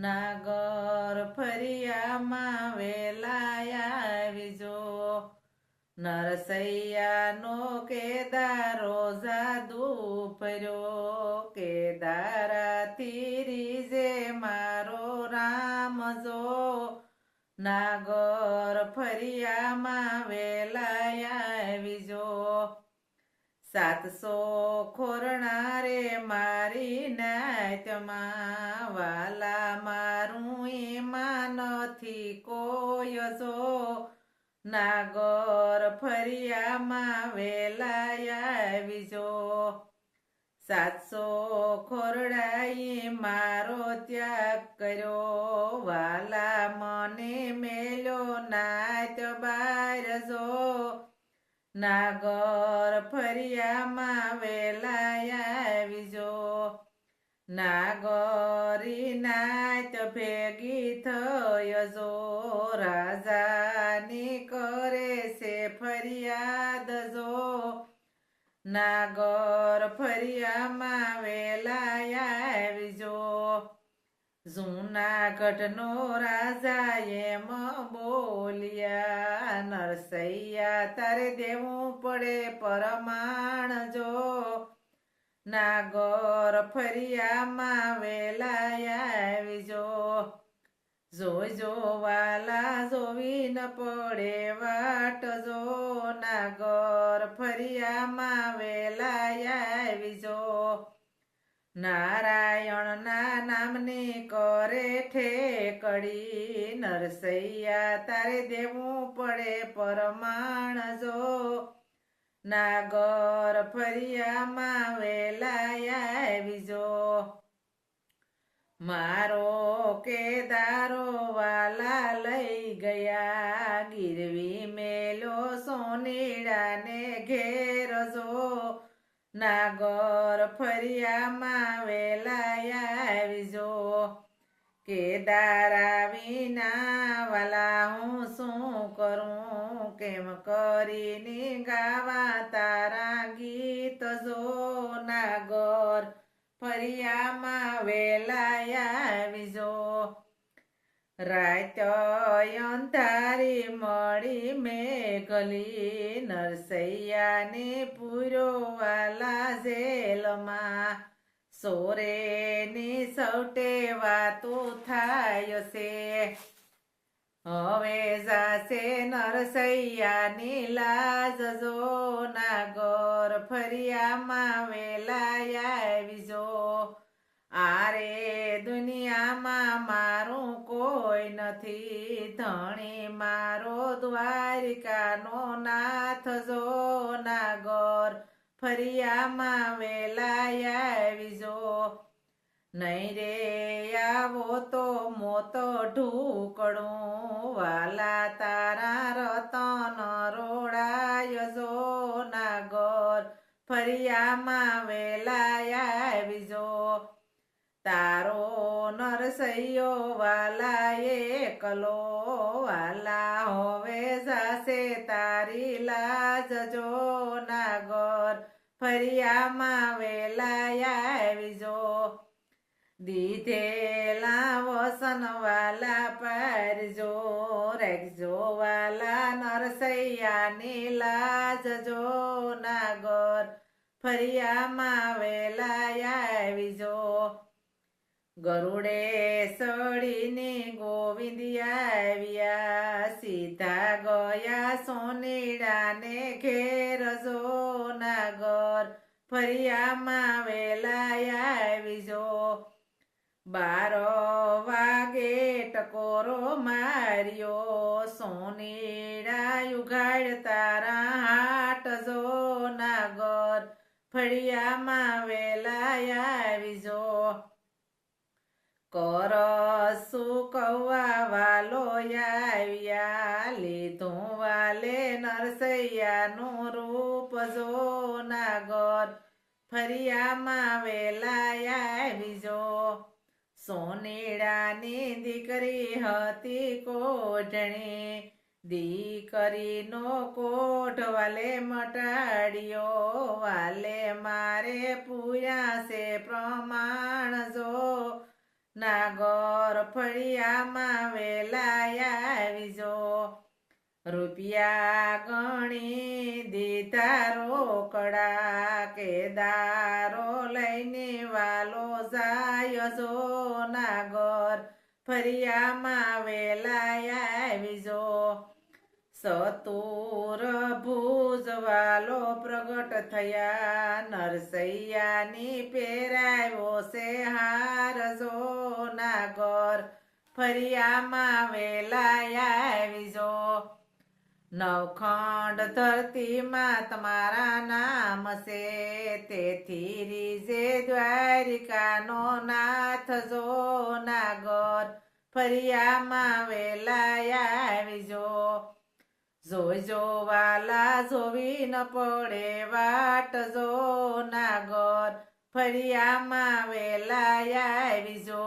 નાગર ફરિયામાં વેલાયા આવીજો. નરસૈયાનો કેદારો જાદુ ફર્યો કેદારા તીરી જે મારો રામ જો. નાગર ફરિયામાં વેલાયા સાતસો ખોરણા રે મારી નાત્યમાં વાલા મારું એમાં નથી જો નાગર ફરિયામાં વેલાયા આવીજો સાતસો ખોરડાએ મારો ત્યાગ કર્યો. વાલા મને નાગર ફરિયામાં વેલાયા આવીજો. નાગરી નાચ ભેગી થયો જો. રાજાની કરે છે ફરિયાદ જો. નાગર ફરિયામાં વેલાયા આવીજો. જૂનાગઢનો રાજા એમ બોલ્યા, નરસૈયા, તારે દેવું પડે પરમાણ જો. નાગર ફરિયામાં વેલાયાવીજો જોજો વાલા જોવી ન પડે વાટ જો. નાગર ફરિયામાં વેલાયા આવીજો. નારાયણના નામની કરે ઠેકડી, નરસૈયા તારે દેવું પડે પરમાણ જો. નાગર ફરિયામાં વેલાયા વિજો મારો કેદારો વાલા લઈ ગયા, ગીરવી મેલો સોનીડાને ઘેર નાગર ફરિયામાં વેલાયા આવીજો. કેદારા વિના વાલા હું શું કરું? કેમ કરીને ગાવા તારા ગીત જો? નાગર ફરિયામાં વેલાયા આવીજો. રાત અંધારી મળી મેઘલી નરસૈયાને પૂરો વાલા જેલમાં. સોરેની સૌટે વાતો થાય છે. હવે જાશે નરસૈયાની લાજ જો નાગર ફરિયામાં વેલાયા આવીજો આરે દુનિયામાં મારું કોઈ નથી. ધણી મારો દ્વારિકાનો નાથ જો નાગર. ફરિયામાં વેલાયા આવીજો નહીં રે આવો તો મોતો ઢૂકડું વાલા તારા રતન રોડાય જો નાગર. ફરિયામાં આવીજો તારો નરસૈયો વાલા એકલો વાલા હવે જાશે તારી લાજ જો નાગર. ફરિયામાં વેલાયા આવીજો દીધેલા વસન વાલા પારજો રેખજો વાલા નરસૈયાની લાજ જો નાગર. ફરિયામાં વેલાયા આવીજો ગરુડે સડીને ગોવિંદ આવ્યા. સીધા ગયા સોનેડાને ઘેર જો નાગર ફરિયામાં વેલાયા આવીજો બારો વાગે ટકોરો માર્યો. સોનેડા યુગાડ તારા હાટ જો નાગર ફળિયામાં વેલાયા આવીજો કર સુકવા વાલો આવ્યા લીધું વાલે નરસૈયાનું રૂપ જો નાગર, ફરિયામાં વેલાયા આવીજો સોનેડાની દીકરી હતી કોઢણી, દીકરીનો કોઢ વાલે મટાડ્યો, વાલે મારે પૂયા છે પ્રમાણ જો. નાગોર ફળિયામાં વેલાયા આવીજો. રૂપિયા ગણી દીધારો રોકડા કે દારો લઈને વાલો જાય જો. નાગર ફરિયામાં વેલાયા આવીજો. સતુર ભુજવાલો પ્રગટ થયા, નરસૈયાની પહેરાયો છે હાર જો નાગર ફરિયામાં વેલાય આવીજો નવખંડ ધરતીમાં તમારા નામ છે, તેથી રીજે દ્વારિકાનો નાથ જો નાગર ફરિયામાં વેલાય આવીજો જોજો વાલા જોવી ન પડે વાટ જો નાગર ફરિયામાં વેલાય આવીજો